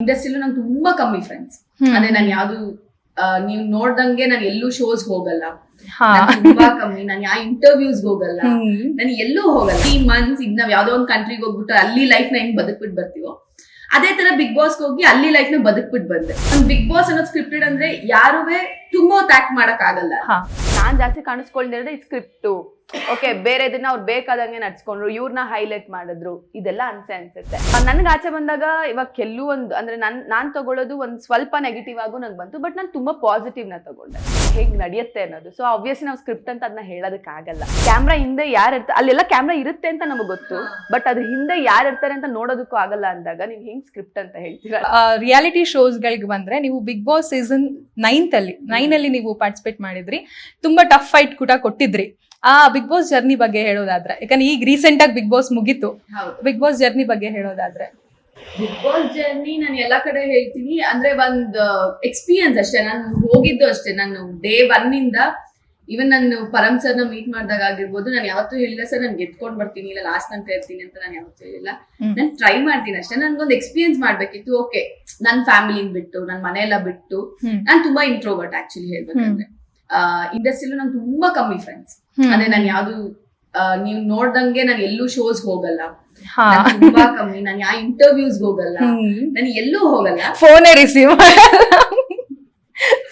ಇಂಡಸ್ಟ್ರಿಲೂ ನಂಗೆ ತುಂಬಾ ಕಮ್ಮಿ ಫ್ರೆಂಡ್ಸ್ ಅದೇ ನಾನು ಯಾವ್ದು ನೀವು ನೋಡ್ದಂಗೆ ನಾನು ಎಲ್ಲೂ ಶೋಸ್ ಹೋಗಲ್ಲ. ತುಂಬಾ ಕಮ್ಮಿ. ನಾನು ಯಾವ ಇಂಟರ್ವ್ಯೂಸ್ ಹೋಗಲ್ಲ. ನಾನು ಎಲ್ಲೂ ಹೋಗಲ್ಲ. ಈ ಮಂತ್ಸ್ ಈಗ ನಾವ್ ಯಾವ್ದೋ ಒಂದ್ ಕಂಟ್ರಿಗೆ ಹೋಗ್ಬಿಟ್ಟು ಅಲ್ಲಿ ಲೈಫ್ನ ಹೆಂಗ್ ಬದುಕ್ಬಿಟ್ಟು ಬರ್ತೀವೋ ಅದೇ ತರ ಬಿಗ್ ಬಾಸ್ ಹೋಗಿ ಅಲ್ಲಿ ಲೈಫ್ನ ಬದುಕ್ಬಿಟ್ಟು ಬಂದೆ. ಬಿಗ್ ಬಾಸ್ ಅನ್ನೋದು ಸ್ಕ್ರಿಪ್ಟೆಡ್ ಅಂದ್ರೆ ಯಾರುವೆ ತುಂಬಾ ಆಕ್ಟ್ ಮಾಡಕ್ ಆಗಲ್ಲ ನಾನ್ ಜಾಸ್ತಿ ಕಾಣಿಸ್ಕೊಂಡಿರೋದೇ ಈ ಸ್ಕ್ರಿಪ್ಟು ಓಕೆ ಬೇರೆದನ್ನ ಅವ್ರು ಬೇಕಾದಂಗೆ ನಡ್ಸ್ಕೊಂಡ್ರು ಇವ್ರನ್ನ ಹೈಲೈಟ್ ಮಾಡಿದ್ರು. ಇದೆಲ್ಲ ಅನ್ಸೆ ಅನ್ಸುತ್ತೆ. ನನ್ಗೆ ಆಚೆ ಬಂದಾಗ ಇವಾಗ ಕೆಲವೊಂದು ಅಂದ್ರೆ ನನ್, ನಾನ್ ತಗೊಳ್ಳೋದು ಒಂದ್ ಸ್ವಲ್ಪ ನೆಗೆಟಿವ್ ಆಗು ನಂಗೆ ಬಂತು ಬಟ್ ನಾನು ತುಂಬಾ ಪಾಸಿಟಿವ್ನ ತಗೊಂಡೆ. ಹೇಗ್ ನಡೆಯುತ್ತೆ ಅನ್ನೋದು. ಸೊ ಆಬ್ವಿಯಸ್ಲಿ ನಾವು ಸ್ಕ್ರಿಪ್ಟ್ ಅಂತ ಅದನ್ನ ಹೇಳೋದಕ್ಕೆ ಆಗಲ್ಲ ಕ್ಯಾಮ್ರಾ ಹಿಂದೆ ಯಾರು ಇರ್ತಾರೆ ಅಲ್ಲೆಲ್ಲ ಕ್ಯಾಮ್ರಾ ಇರುತ್ತೆ ಅಂತ ನಮಗೆ ಗೊತ್ತು. ಬಟ್ ಅದ್ರ ಹಿಂದೆ ಯಾರು ಇರ್ತಾರೆ ಅಂತ ನೋಡೋದಕ್ಕೂ ಆಗಲ್ಲ ಅಂದಾಗ ನೀವು ಹೆಂಗ್ ಸ್ಕ್ರಿಪ್ಟ್ ಅಂತ ಹೇಳ್ತೀರಾ? ರಿಯಾಲಿಟಿ ಶೋಸ್ಗಳಿಗೆ ಬಂದ್ರೆ ನೀವು ಬಿಗ್ ಬಾಸ್ ಸೀಸನ್ ನೈನ್ತ್ ಅಲ್ಲಿ ನೈನ್ ಅಲ್ಲಿ ನೀವು ಪಾರ್ಟಿಸಿಪೇಟ್ ಮಾಡಿದ್ರಿ. ತುಂಬಾ ಟಫ್ ಫೈಟ್ ಕೂಡ ಕೊಟ್ಟಿದ್ರಿ. ಆ ಬಿಗ್ ಬಾಸ್ ಜರ್ನಿ ಬಗ್ಗೆ ಹೇಳೋದಾದ್ರೆ ಯಾಕಂದ್ರೆ ಈಗ ರೀಸೆಂಟ್ ಆಗಿ ಬಿಗ್ ಬಾಸ್ ಮುಗೀತು. ಬಿಗ್ ಬಾಸ್ ಜರ್ನಿ ಬಗ್ಗೆ ಹೇಳೋದಾದ್ರೆ ಬಿಗ್ ಬಾಸ್ ಜರ್ನಿ ನಾನು ಎಲ್ಲ ಕಡೆ ಹೇಳ್ತೀನಿ ಅಂದ್ರೆ ಒಂದ್ ಎಕ್ಸ್ಪೀರಿಯನ್ಸ್ ಅಷ್ಟೇ. ನಾನು ಹೋಗಿದ್ದು ಅಷ್ಟೇ. ನಾನು ಡೇ ಒನ್ ಇಂದ ಇವನ್ ನಾನು ಪರಮ್ ಸರ್ನ ಮೀಟ್ ಮಾಡಿದಾಗ ಆಗಿರ್ಬೋದು ನಾನು ಯಾವತ್ತೂ ಹೇಳಿಲ್ಲ ಸರ್ ನಾನು ಗೆದ್ಕೊಂಡ್ ಬರ್ತೀನಿ ಇಲ್ಲ ಲಾಸ್ಟ್ ಅಂತ ಇರ್ತೀನಿ ಅಂತ ನಾನು ಯಾವತ್ತೂ ಹೇಳಿಲ್ಲ. ನಾನು ಟ್ರೈ ಮಾಡ್ತೀನಿ ಅಷ್ಟೇ. ನನ್ಗೊಂದು ಎಕ್ಸ್ಪೀರಿಯನ್ಸ್ ಮಾಡ್ಬೇಕಿತ್ತು. ಓಕೆ ನನ್ನ ಫ್ಯಾಮಿಲಿ ಬಿಟ್ಟು ನನ್ನ ಮನೆಯೆಲ್ಲ ಬಿಟ್ಟು. ನಾನು ತುಂಬಾ ಇಂಟ್ರೋವರ್ಟ್ ಆಕ್ಚುಲಿ ಹೇಳ್ಬೇಕಂದ್ರೆ. ಇಂಡಸ್ಟ್ರಿಲೂ ನಂಗೆ ತುಂಬಾ ಕಮ್ಮಿ ಫ್ರೆಂಡ್ಸ್ ಅಂದ್ರೆ ನಾನು ಯಾವ್ದು ನೀವು ನೋಡ್ದಂಗೆ ನಾನು ಎಲ್ಲೂ ಶೋಸ್ ಹೋಗಲ್ಲ. ನಾನ್ ತುಂಬಾ ಕಮ್ಮಿ ನಾನು ಯಾವ ಇಂಟರ್ವ್ಯೂಸ್ ಹೋಗಲ್ಲ. ನಾನು ಎಲ್ಲೂ ಹೋಗಲ್ಲ. ಫೋನೇ ರಿಸೀವ್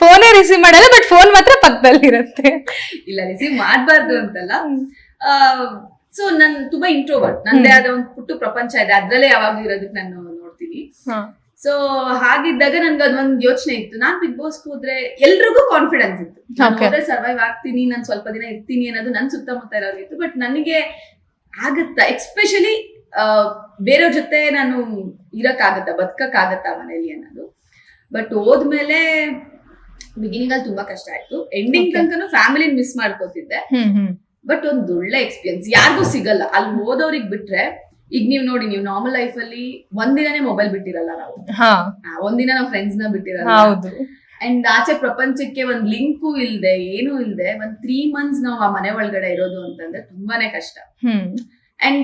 ಫೋನೇ ರಿಸೀವ್ ಮಾಡಲ್ಲ ಬಟ್ ಫೋನ್ ಮಾತ್ರ ಪಕ್ಕದಲ್ಲಿ ಇರುತ್ತೆ ಇಲ್ಲ ರಿಸೀವ್ ಮಾಡಬಾರ್ದು ಅಂತಲ್ಲ. ಸೊ ನನ್ ತುಂಬಾ ಇಂಟ್ರೋವರ್ಟ್ ನಂದೇ ಆದ ಒಂದು ಪುಟ್ಟು ಪ್ರಪಂಚ ಇದೆ. ಅದ್ರಲ್ಲೇ ಯಾವಾಗ್ಲೂ ಇರೋದಕ್ಕೆ ನಾನು ನೋಡ್ತೀನಿ. ಸೊ ಹಾಗಿದ್ದಾಗ ನನ್ಗೆ ಅದೊಂದು ಯೋಚನೆ ಇತ್ತು. ನಾನ್ ಬಿಗ್ ಬಾಸ್ ಹೋದ್ರೆ ಎಲ್ರಿಗೂ ಕಾನ್ಫಿಡೆನ್ಸ್ ಇತ್ತು. ಸರ್ವೈವ್ ಆಗ್ತೀನಿ ನಾನು ಸ್ವಲ್ಪ ದಿನ ಇರ್ತೀನಿ ಅನ್ನೋದು ನನ್ ಸುತ್ತಮುತ್ತ ಇರೋರಿತ್ತು ಬಟ್ ನನಗೆ ಆಗತ್ತಾ? ಎಕ್ಸ್ಪೆಷಲಿ ಬೇರೆಯವ್ರ ಜೊತೆ ನಾನು ಇರಕ್ಕಾಗತ್ತಾ? ಬದುಕಕ್ಕಾಗತ್ತಾ ಮನೇಲಿ ಅನ್ನೋದು. ಬಟ್ ಹೋದ್ಮೇಲೆ ಬಿಗಿನಿಂಗ್ ಅಲ್ಲಿ ತುಂಬಾ ಕಷ್ಟ ಆಯ್ತು. ಎಂಡಿಂಗ್. ತನಕನು ಫ್ಯಾಮಿಲಿ ಮಿಸ್ ಮಾಡ್ಕೋತಿದ್ದೆ. ಬಟ್ ಒಂದ್ ಒಳ್ಳೆ ಎಕ್ಸ್ಪೀರಿಯನ್ಸ್ ಯಾರಿಗೂ ಸಿಗಲ್ಲ. ಅಲ್ಲಿ ಹೋದವ್ರಿಗೆ ಬಿಟ್ರೆ ಈಗ ನೀವ್ ನೋಡಿ ನೀವು ನಾರ್ಮಲ್ ಲೈಫ್ ಅಲ್ಲಿ ಒಂದಿನೇ ಮೊಬೈಲ್ ಬಿಟ್ಟಿರಲ್ಲ ನಾವು. ಒಂದಿನ ನಾವು ಫ್ರೆಂಡ್ಸ್ನ ಬಿಟ್ಟಿರಲ್ಲ. ಹೌದು. ಅಂಡ್ ಆಚೆ ಪ್ರಪಂಚಕ್ಕೆ ಒಂದ್ ಲಿಂಕು ಇಲ್ದೆ ಏನು ಇಲ್ದೆ ಒಂದ್ ತ್ರೀ ಮಂತ್ಸ್ ನಾವು ಆ ಮನೆ ಒಳಗಡೆ ಇರೋದು ಅಂತಂದ್ರೆ ತುಂಬಾನೇ ಕಷ್ಟ. ಅಂಡ್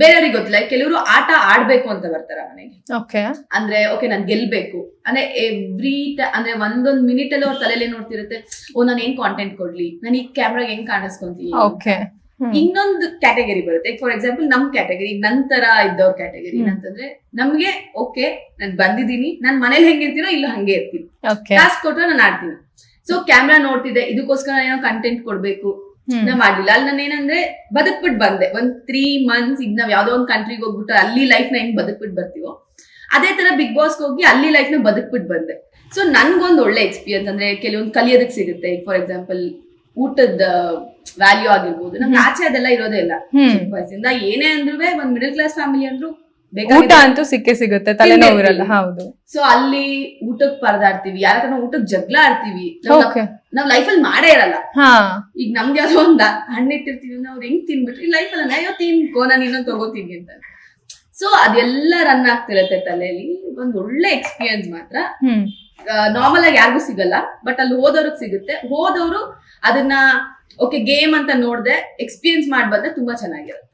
ಬೇರೆಯವ್ರಿಗೆ ಗೊತ್ತಿಲ್ಲ ಕೆಲವರು ಆಟ ಆಡ್ಬೇಕು ಅಂತ ಬರ್ತಾರ ಮನೆಗೆ. ಓಕೆ ಅಂದ್ರೆ ಓಕೆ ನಾನ್ ಗೆಲ್ಬೇಕು. ಅಂದ್ರೆ ಎವ್ರಿ ಅಂದ್ರೆ ಒಂದೊಂದ್ ಮಿನಿಟ್ ಅಲ್ಲಿ ಅವ್ರ ತಲೆಯಲ್ಲಿ ನೋಡ್ತಿರುತ್ತೆ ಓ ನಾನು ಏನ್ ಕಾಂಟೆಂಟ್ ಕೊಡ್ಲಿ? ನಾನು ಈ ಕ್ಯಾಮ್ರಾಗ ಹೆಂಗ್ ಕಾಣಿಸ್ಕೊಂತೀನಿ? ಓಕೆ ಇನ್ನೊಂದು ಕ್ಯಾಟಗರಿ ಬರುತ್ತೆ. ಫಾರ್ ಎಕ್ಸಾಂಪಲ್ ನಮ್ ಕ್ಯಾಟಗರಿ ನಂತರ ಇದ್ದವ್ರ ಕ್ಯಾಟಗರಿ ಅಂತಂದ್ರೆ ನಮ್ಗೆ ಓಕೆ ನಾನ್ ಬಂದಿದ್ದೀನಿ ನಾನ್ ಮನೇಲಿ ಹೆಂಗಿರ್ತೀನೋ ಇಲ್ಲ ಹಂಗೆ ಇರ್ತೀನಿ. ಟಾಸ್ಕ್ ಕೊಟ್ರೆ ನಾನು ಆಡ್ತೀನಿ. ಸೊ ಕ್ಯಾಮ್ರಾ ನೋಡ್ತಿದ್ದೆ ಇದಕ್ಕೋಸ್ಕರ ಏನೋ ಕಂಟೆಂಟ್ ಕೊಡ್ಬೇಕು. ನಾ ಮಾಡ್ಲಿಲ್ಲ. ಅಲ್ಲಿ ನಾನು ಏನಂದ್ರೆ ಬದುಕ್ಬಿಟ್ಟು ಬಂದೆ. ಒಂದ್ ತ್ರೀ ಮಂತ್ಸ್ ಈಗ ನಾವ್ ಯಾವ್ದೋ ಒಂದ್ ಕಂಟ್ರಿಗೆ ಹೋಗ್ಬಿಟ್ಟು ಅಲ್ಲಿ ಲೈಫ್ನ ಹೆಂಗ್ ಬದುಕ್ಬಿಟ್ಟು ಬರ್ತೀವೋ ಅದೇ ತರ ಬಿಗ್ ಬಾಸ್ ಹೋಗಿ ಅಲ್ಲಿ ಲೈಫ್ನ ಬದುಕ್ಬಿಟ್ಟು ಬಂದೆ. ಸೊ ನನ್ಗೊಂದು ಒಳ್ಳೆ ಎಕ್ಸ್ಪೀರಿಯನ್ಸ್ ಅಂದ್ರೆ ಕೆಲವೊಂದು ಕಲಿಯೋದಕ್ಕೆ ಸಿಗುತ್ತೆ. ಫಾರ್ ಎಕ್ಸಾಂಪಲ್ ಊಟದ ವ್ಯಾಲ್ಯೂ ಆಗಿರ್ಬೋದು. ನಮ್ಗೆ ಆಚೆ ಅದೆಲ್ಲ ಇರೋದೇ ಇಲ್ಲ. ಚಿಕ್ಕ ವಯಸ್ಸಿಂದ ಏನೇ ಅಂದ್ರೂ ಒಂದ್ ಮಿಡಲ್ ಕ್ಲಾಸ್ ಫ್ಯಾಮಿಲಿ ಅಂದ್ರೂ ಊಟ ಅಂತೂ ಸಿಕ್ಕೇ ಸಿಗುತ್ತೆ ತಲೆನೋವಿರಲ್ಲ ಹೌದು. ಸೊ ಅಲ್ಲಿ ಊಟಕ್ ಪರದಾಡ್ತೀವಿ. ಯಾರ ಹತ್ರ ಊಟಕ್ ಜಗಳ ಆಡ್ತೀವಿ. ನಾವ್- ಲೈಫ್ ಅಲ್ಲಿ ಮಾಡೇ ಇರಲ್ಲ. ಈಗ ನಮ್ಗೆ ಯಾವ್ದೋ ಒಂದ ಹಣ್ಣಿಟ್ಟಿರ್ತೀವಿ ನಾವ್ ಹೆಂಗ್ ತಿನ್ಬಿಟ್ರಿ? ಲೈಫ್ ಅಲ್ಲಿ ಅಯ್ಯೋ ತಿನ್ಕೋ ನಾನು ಇನ್ನೊಂದು ತಗೋತೀನಿ ಅಂತ. ಸೊ ಅದೆಲ್ಲ ರನ್ ಆಗ್ತಿರತ್ತೆ ತಲೆಯಲ್ಲಿ ಒಂದ್ ಒಳ್ಳೆ ಎಕ್ಸ್ಪೀರಿಯನ್ಸ್ ಮಾತ್ರ. ನಾರ್ಮಲ್ ಆಗಿ ಯಾರಿಗೂ ಸಿಗಲ್ಲ ಬಟ್ ಅಲ್ಲಿ ಹೋದವ್ರಿಗೆ ಸಿಗುತ್ತೆ. ಹೋದವರು ಅದನ್ನ ಓಕೆ ಗೇಮ್ ಅಂತ ನೋಡ್ದೆ ಎಕ್ಸ್ಪೀರಿಯನ್ಸ್ ಮಾಡಿ ಬಂದ್ರೆ ತುಂಬಾ ಚೆನ್ನಾಗಿರುತ್ತೆ.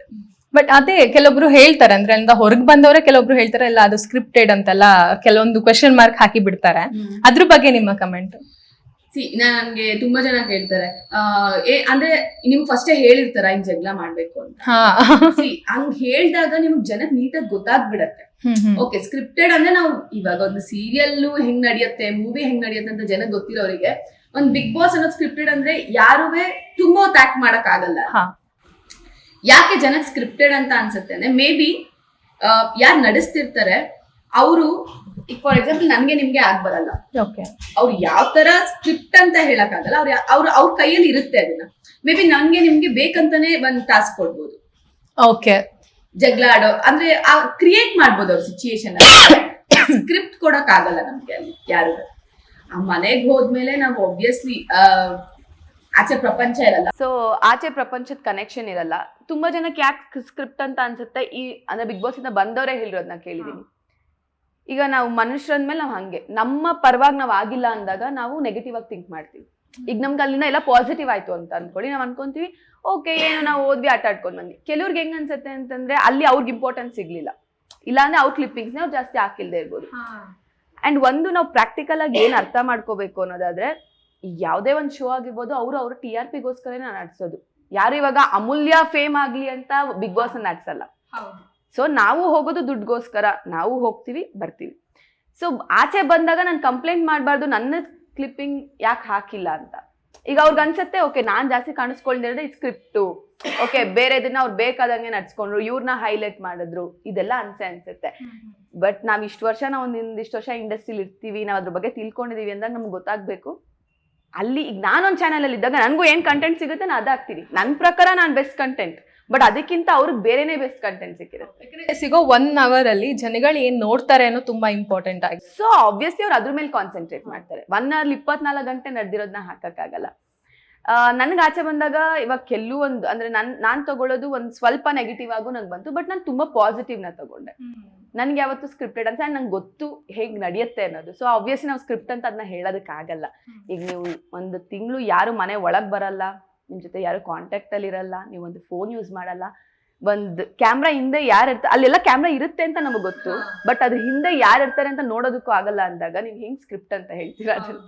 ಬಟ್ ಅದೇ ಕೆಲವೊಬ್ರು ಹೇಳ್ತಾರೆ ಅಂದ್ರೆ ಅಲ್ಲಿಂದ ಹೊರಗ್ ಬಂದವರೇ ಕೆಲವೊಬ್ರು ಹೇಳ್ತಾರೆ ಇಲ್ಲ ಅದು ಸ್ಕ್ರಿಪ್ಟೆಡ್ ಅಂತೆಲ್ಲ ಕೆಲವೊಂದು ಕ್ವೆಶನ್ ಮಾರ್ಕ್ ಹಾಕಿ ಬಿಡ್ತಾರೆ. ಅದ್ರ ಬಗ್ಗೆ ನಿಮ್ಮ ಕಮೆಂಟ್ ಸಿ ನನ್ಗೆ ತುಂಬಾ ಜನ ಹೇಳ್ತಾರೆ ಅಂದ್ರೆ ನಿಮ್ ಫಸ್ಟೇ ಹೇಳಿರ್ತಾರ ಹಿಂಗ್ ಜಗಳ ಮಾಡ್ಬೇಕು ಅಂತ. ಹಂಗ್ ಹೇಳ್ದಾಗ ನಿಮ್ಗೆ ಜನಕ್ ನೀಟಾಗಿ ಗೊತ್ತಾಗ್ಬಿಡತ್ತೆ. ಓಕೆ ಸ್ಕ್ರಿಪ್ಟೆಡ್ ಅಂದ್ರೆ ನಾವು ಇವಾಗ ಒಂದು ಸೀರಿಯಲ್ ಹೆಂಗ್ ನಡೆಯುತ್ತೆ ಮೂವಿ ಹೆಂಗ್ ನಡೆಯುತ್ತೆ ಅಂತ ಜನಕ್ಕೆ ಗೊತ್ತಿರೋರಿಗೆ ಒಂದ್ ಬಿಗ್ ಬಾಸ್ ಅನ್ನೋದು ಸ್ಕ್ರಿಪ್ಟೆಡ್ ಅಂದ್ರೆ ಯಾರುವೆ ತುಂಬಾ ಹೊತ್ತು ಆಕ್ಟ್ ಮಾಡಕ್ ಆಗಲ್ಲ. ಯಾಕೆ ಜನಕ್ಕೆ ಸ್ಕ್ರಿಪ್ಟೆಡ್ ಅಂತ ಅನ್ಸುತ್ತೆ ಅಂದ್ರೆ ಮೇ ಬಿ ಯಾರು ನಡೆಸ್ತಿರ್ತಾರೆ ಅವರು ಈಗ ಫಾರ್ ಎಕ್ಸಾಂಪಲ್ ನನ್ಗೆ ನಿಮ್ಗೆ ಆಗ್ ಬರಲ್ಲ. ಓಕೆ ಅವ್ರು ಯಾವ ತರ ಸ್ಕ್ರಿಪ್ಟ್ ಅಂತ ಹೇಳಕ್ ಆಗಲ್ಲ ಅವ್ರ ಅವ್ರ ಅವ್ರ ಕೈಯಲ್ಲಿ ಇರುತ್ತೆ ಅದನ್ನ. ಮೇ ಬಿ ನನ್ಗೆ ನಿಮ್ಗೆ ಬೇಕಂತಾನೆ ಒಂದ್ ಟಾಸ್ಕ್ ಕೊಡ್ಬೋದು. ಓಕೆ ಜಗಳ ಆಡೋ ಅಂದ್ರೆ ಕ್ರಿಯೇಟ್ ಮಾಡ್ಬೋದು ಅವ್ರ ಸಿಚುಯೇಷನ್ ಸ್ಕ್ರಿಪ್ಟ್ ಕೊಡಕ್ ಆಗಲ್ಲ ನಮ್ಗೆ ಅಲ್ಲಿ ಯಾರು. ಮನೆಗ್ ಹೋದ್ಮೇಲೆ ನಾವು ಒಬ್ವಿಯಸ್ಲಿ ಆಚೆ ಪ್ರಪಂಚ ಇರಲ್ಲ. ಸೊ ಆಚೆ ಪ್ರಪಂಚದ ಕನೆಕ್ಷನ್ ಇರಲ್ಲ. ತುಂಬಾ ಜನಕ್ಕೆ ಯಾಕೆ ಸ್ಕ್ರಿಪ್ಟ್ ಅಂತ ಅನ್ಸುತ್ತೆ? ಈ ಅಂದ್ರೆ ಬಿಗ್ ಬಾಸ್ ಇಂದ ಬಂದವರೇ ಹೇಳಿರೋದನ್ನ ಕೇಳಿದೀನಿ ಈಗ ನಾವು ಮನುಷ್ಯರಂದ್ಮೇಲೆ ನಾವು ಹಂಗೆ. ನಮ್ಮ ಪರವಾಗಿ ನಾವು ಆಗಿಲ್ಲ ಅಂದಾಗ ನಾವು ನೆಗೆಟಿವ್ ಆಗಿ ಥಿಂಕ್ ಮಾಡ್ತೀವಿ. ಈಗ ನಮ್ಗೆ ಅಲ್ಲಿಂದ ಎಲ್ಲ ಪಾಸಿಟಿವ್ ಆಯ್ತು ಅಂತ ಅನ್ಕೊಳ್ಳಿ. ನಾವು ಅನ್ಕೊಂತೀವಿ ಓಕೆ ಏನು ನಾವು ಓದ್ವಿ ಆಟ ಆಡ್ಕೊಂಡ್ ಬಂದ್ವಿ. ಕೆಲವ್ರಿಗೆ ಹೆಂಗ್ ಅನ್ಸುತ್ತೆ ಅಂತಂದ್ರೆ ಅಲ್ಲಿ ಅವ್ರಿಗೆ ಇಂಪಾರ್ಟೆನ್ಸ್ ಸಿಗ್ಲಿಲ್ಲ. ಇಲ್ಲಾಂದ್ರೆ ಅವ್ರ ಕ್ಲಿಪ್ಪಿಂಗ್ಸ್ ಅವ್ರು ಜಾಸ್ತಿ ಹಾಕಿಲ್ದೇ ಇರ್ಬೋದು. ಅಂಡ್ ಒಂದು ನಾವು ಪ್ರಾಕ್ಟಿಕಲ್ ಆಗಿ ಏನು ಅರ್ಥ ಮಾಡ್ಕೋಬೇಕು ಅನ್ನೋದಾದ್ರೆ ಯಾವುದೇ ಒಂದು ಶೋ ಆಗಿರ್ಬೋದು ಅವರು ಅವ್ರ ಟಿ ಆರ್ ಪಿಗೋಸ್ಕರನೇ ನಡ್ಸೋದು. ಯಾರು ಇವಾಗ ಅಮೂಲ್ಯ ಫೇಮ್ ಆಗ್ಲಿ ಅಂತ ಬಿಗ್ ಬಾಸ್ ನಡ್ಸಲ್ಲ. ಸೊ ನಾವು ಹೋಗೋದು ದುಡ್ಡುಗೋಸ್ಕರ. ನಾವು ಹೋಗ್ತೀವಿ ಬರ್ತೀವಿ. ಸೊ ಆಚೆ ಬಂದಾಗ ನಾನು ಕಂಪ್ಲೇಂಟ್ ಮಾಡಬಾರ್ದು ನನ್ನ ಕ್ಲಿಪ್ಪಿಂಗ್ ಯಾಕೆ ಹಾಕಿಲ್ಲ ಅಂತ. ಈಗ ಅವ್ರಿಗೆ ಅನ್ಸುತ್ತೆ ಓಕೆ ನಾನು ಜಾಸ್ತಿ ಕಾಣಿಸ್ಕೊಳ್ದಿರೋದೇ ಈ ಸ್ಕ್ರಿಪ್ಟು ಓಕೆ ಬೇರೆ ಇದನ್ನ ಅವ್ರು ಬೇಕಾದಂಗೆ ನಡ್ಸ್ಕೊಂಡ್ರು ಇವ್ರನ್ನ ಹೈಲೈಟ್ ಮಾಡಿದ್ರು. ಇದೆಲ್ಲ ಅನ್ಸೆ ಅನ್ಸುತ್ತೆ. ಬಟ್ ನಾವ್ ಇಷ್ಟು ವರ್ಷ ನಾವು ಒಂದ್ ಇಷ್ಟು ವರ್ಷ ಇಂಡಸ್ಟ್ರಿಲಿ ಇರ್ತೀವಿ ನಾವು ಅದ್ರ ಬಗ್ಗೆ ತಿಳ್ಕೊಂಡಿದೀವಿ ಅಂದಾಗ ನಮ್ಗೆ ಗೊತ್ತಾಗ್ಬೇಕು. ಅಲ್ಲಿ ಈಗ ನಾನೊಂದು ಚಾನಲ್ ಅಲ್ಲಿ ಇದ್ದಾಗ ನನಗೂ ಏನು ಕಂಟೆಂಟ್ ಸಿಗುತ್ತೆ ನಾನು ಅದಾಗ್ತೀನಿ. ನನ್ನ ಪ್ರಕಾರ ನಾನು ಬೆಸ್ಟ್ ಕಂಟೆಂಟ್ ಬಟ್ ಅದಕ್ಕಿಂತ ಅವ್ರಿಗೆ ಬೇರೆನೇ ಬೆಸ್ಟ್ ಕಂಟೆಂಟ್ ಸಿಕ್ಕಿರುತ್ತೆ ಸಿಗೋ ಒನ್ ಅವರ್ ಅಲ್ಲಿ ಜನಗಳು ಏನ್ ನೋಡ್ತಾರೆ ಅನ್ನೋ ತುಂಬಾ ಇಂಪಾರ್ಟೆಂಟ್ ಆಗಿ. ಸೊ ಆಬ್ವಿಯಸ್ಲಿ ಅವ್ರು ಅದ್ರ ಮೇಲೆ ಕಾನ್ಸಂಟ್ರೇಟ್ ಮಾಡ್ತಾರೆ. ಒನ್ ಅವರ್ ಇಪ್ಪತ್ನಾಲ್ಕು ಗಂಟೆ ನಡೆದಿರೋದನ್ನ ಹಾಕಕ್ಕಾಗಲ್ಲ. ನನ್ಗೆ ಆಚೆ ಬಂದಾಗ ಇವಾಗ ಕೆಲವೊಂದು ಅಂದ್ರೆ ನನ್ ನಾನು ತಗೊಳ್ಳೋದು ಒಂದು ಸ್ವಲ್ಪ ನೆಗೆಟಿವ್ ಆಗು ನಂಗೆ ಬಂತು ಬಟ್ ನಾನು ತುಂಬಾ ಪಾಸಿಟಿವ್ನ ತಗೊಂಡೆ. ನನ್ಗೆ ಯಾವತ್ತು ಸ್ಕ್ರಿಪ್ಟೆಡ್ ಅಂತ ನಂಗೆ ಗೊತ್ತು ಹೇಗೆ ನಡೆಯುತ್ತೆ ಅನ್ನೋದು. ಸೊ ಆಬ್ವಿಯಸ್ಲಿ ನಾವು ಸ್ಕ್ರಿಪ್ಟ್ ಅಂತ ಅದನ್ನ ಹೇಳೋದಕ್ಕಾಗಲ್ಲ. ಈಗ ನೀವು ಒಂದು ತಿಂಗಳು ಯಾರು ಮನೆ ಒಳಗೆ ಬರಲ್ಲ ನಿಮ್ ಜೊತೆ ಯಾರು ಕಾಂಟ್ಯಾಕ್ಟಲ್ಲಿ ಇರಲ್ಲ ನೀವು ಒಂದು ಫೋನ್ ಯೂಸ್ ಮಾಡಲ್ಲ. ಒಂದು ಕ್ಯಾಮ್ರಾ ಹಿಂದೆ ಯಾರು ಇರ್ತಾರೆ ಅಲ್ಲೆಲ್ಲ ಕ್ಯಾಮ್ರಾ ಇರುತ್ತೆ ಅಂತ ನಮಗೆ ಗೊತ್ತು. ಬಟ್ ಅದ್ರ ಹಿಂದೆ ಯಾರು ಇರ್ತಾರೆ ಅಂತ ನೋಡೋದಕ್ಕೂ ಆಗಲ್ಲ ಅಂದಾಗ ನೀವು ಹೆಂಗೆ ಸ್ಕ್ರಿಪ್ಟ್ ಅಂತ ಹೇಳ್ತೀರಾ ಅದನ್ನ